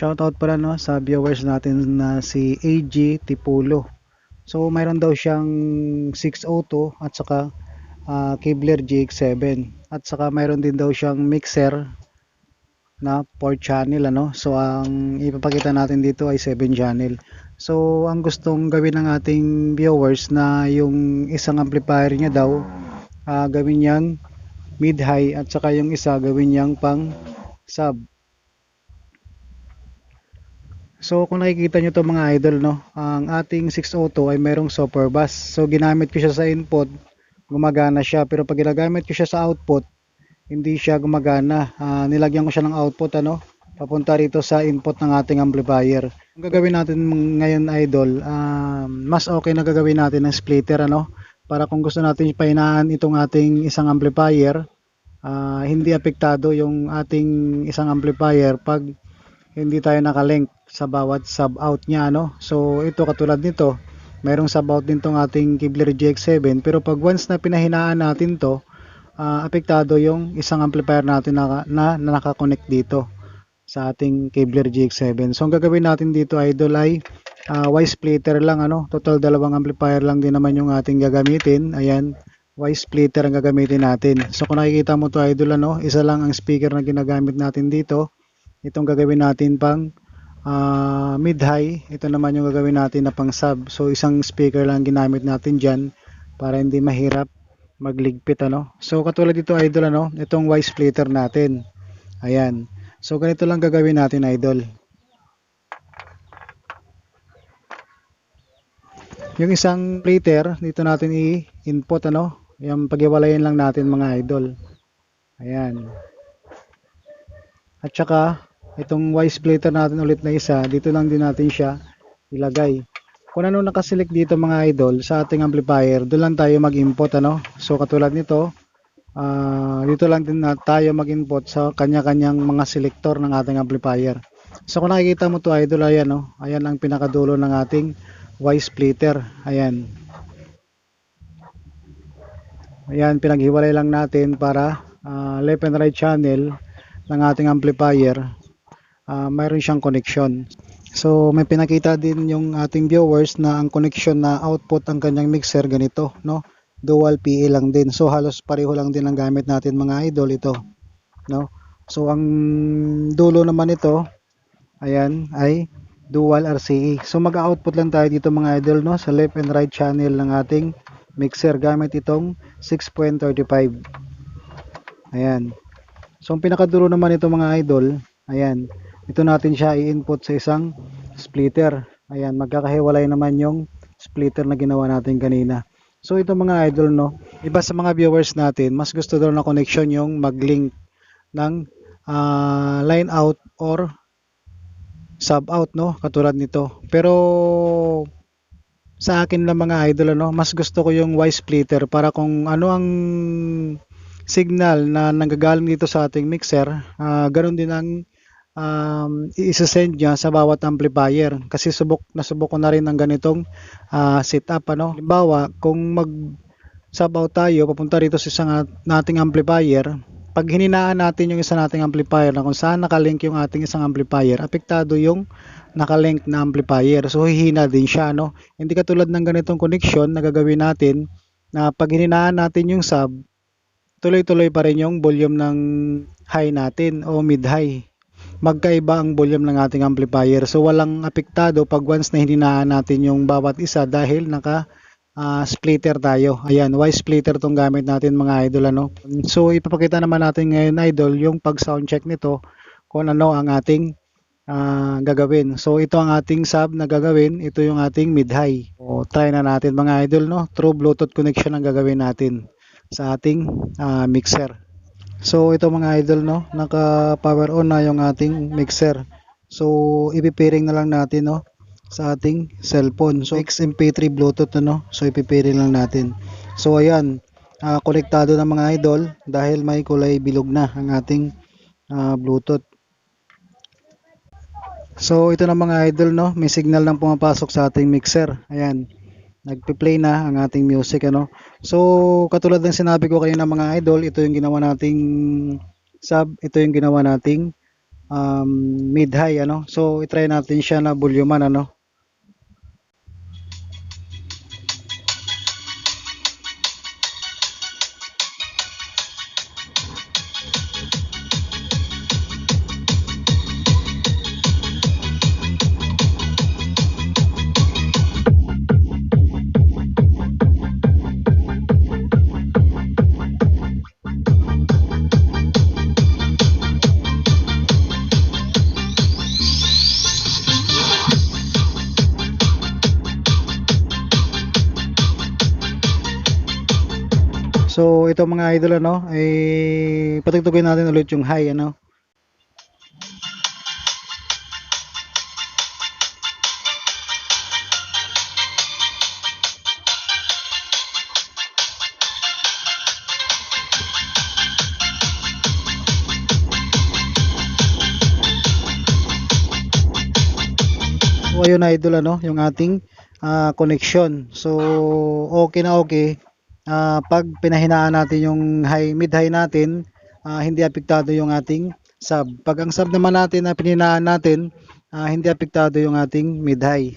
Shoutout pala no sa viewers natin na si AG Tipulo. So mayroon daw siyang 602 at saka ah, Kevlar GX7 at saka mayroon din daw siyang mixer na 4 channel ano. So ang ipapakita natin dito ay 7 channel. So ang gustong gawin ng ating viewers na yung isang amplifier niya daw ah, gawin niyang mid-high at saka yung isa gawin niyang pang sub. So kung nakikita nyo to mga idol no, ang ating 602 ay merong super bus. So ginamit ko siya sa input, gumagana siya. Pero pag ginagamit ko siya sa output, hindi siya gumagana. Ah, nilagyan ko siya ng output ano, papunta rito sa input ng ating amplifier. Ang gagawin natin ngayon idol, ah, mas okay na gagawin natin ng splitter ano, para kung gusto natin pahinaan itong ating isang amplifier, ah, hindi apektado yung ating isang amplifier pag hindi tayo nakalink sa bawat sub out niya ano. So ito katulad nito, mayroong sub out din tong ating Kevlar GX7 pero pag once na pinahinaan natin to, ah, apektado yung isang amplifier natin na, na, na nakakonect dito sa ating Kevlar GX7. So ang gagawin natin dito idol ay ah, Y splitter lang ano. Total dalawang amplifier lang din naman yung ating gagamitin. Ayan. Y splitter ang gagamitin natin. So kung nakikita mo to idol ano, isa lang ang speaker na ginagamit natin dito. Itong gagawin natin pang ah, mid-high. Ito naman yung gagawin natin na pang sub. So isang speaker lang ginamit natin dyan para hindi mahirap magligpit ano. So katulad dito idol ano, itong Y splitter natin. Ayan. So ganito lang gagawin natin idol. Yung isang splitter dito natin i-input ano. Yung paghiwalayin lang natin mga idol. Ayan. At saka itong Y splitter natin ulit na isa, dito lang din natin siya ilagay. Kung ano nakaselect dito mga idol sa ating amplifier, doon lang tayo mag-input ano. So katulad nito, ah, dito lang din na tayo mag-input sa kanya-kanyang mga selector ng ating amplifier. So kung nakikita mo to idol, ayan no, ayan ang pinakadulo ng ating Y splitter. Ayan. Ayan, pinaghiwalay lang natin para ah, left and right channel ng ating amplifier ah, mayroon siyang connection. So may pinakita din yung ating viewers na ang connection na output ang kanyang mixer ganito, no? Dual PA lang din. So halos pareho lang din ang gamit natin mga idol ito, no? So ang dulo naman ito, ayan, ay dual RCA. So mag-output lang tayo dito mga idol, no? Sa left and right channel ng ating mixer gamit itong 6.35. Ayan. So ang pinakadulo naman ito mga idol, ayan, ito natin siya i-input sa isang splitter. Ayan, magkakahiwalay naman yung splitter na ginawa natin kanina. So ito mga idol no, iba sa mga viewers natin, mas gusto daw na connection yung mag-link ng ah, line out or sub out no, katulad nito. Pero sa akin lang mga idol ano, mas gusto ko yung Y splitter para kung ano ang signal na nanggagaling dito sa ating mixer, ah ganun din ang um, i-send niya sa bawat amplifier. Kasi subok nasubok ko na rin ng ganitong ah, setup ano. Halimbawa, kung mag out tayo papunta rito sa isang at- nating amplifier, pag hininaan natin yung isa nating amplifier na kung saan nakalink yung ating isang amplifier, apektado yung nakalink na amplifier. So hihina din siya no. Hindi katulad ng ganitong connection na gagawin natin na pag hininaan natin yung sub, tuloy-tuloy pa rin yung volume ng high natin o mid-high. Magkaiba ang volume ng ating amplifier. So walang apektado pag once na hininaan natin yung bawat isa dahil naka ah, splitter tayo. Ayan, Y splitter tong gamit natin mga idol ano. So ipapakita naman natin ngayon idol yung pag sound check nito kung ano ang ating ah, gagawin. So ito ang ating sub na gagawin, ito yung ating mid-high. O try na natin mga idol no. True Bluetooth connection ang gagawin natin sa ating ah, mixer. So ito mga idol no, naka power on na yung ating mixer. So ipipiring na lang natin no sa ating cellphone. So XMP3 Bluetooth ano. So ipipiring lang natin. So ayan, ah, konektado na mga idol dahil may kulay bilog na ang ating ah, Bluetooth. So ito na mga idol no, may signal nang pumapasok sa ating mixer. Ayan. Nagpi-play na ang ating music ano. So katulad ng sinabi ko kayo ng mga idol, ito yung ginawa nating sub, ito yung ginawa nating um, mid-high ano. So i-try natin siya na volumean ano. So ito mga idol ano, ay patugtugin natin ulit yung high ano. So ayun idol ano, yung ating ah, connection. So okay na okay. Ah, pag pinahinaan natin yung high mid high natin, ah, hindi apektado yung ating sub. Pag ang sub naman natin na pinahinaan natin, ah, hindi apektado yung ating mid high.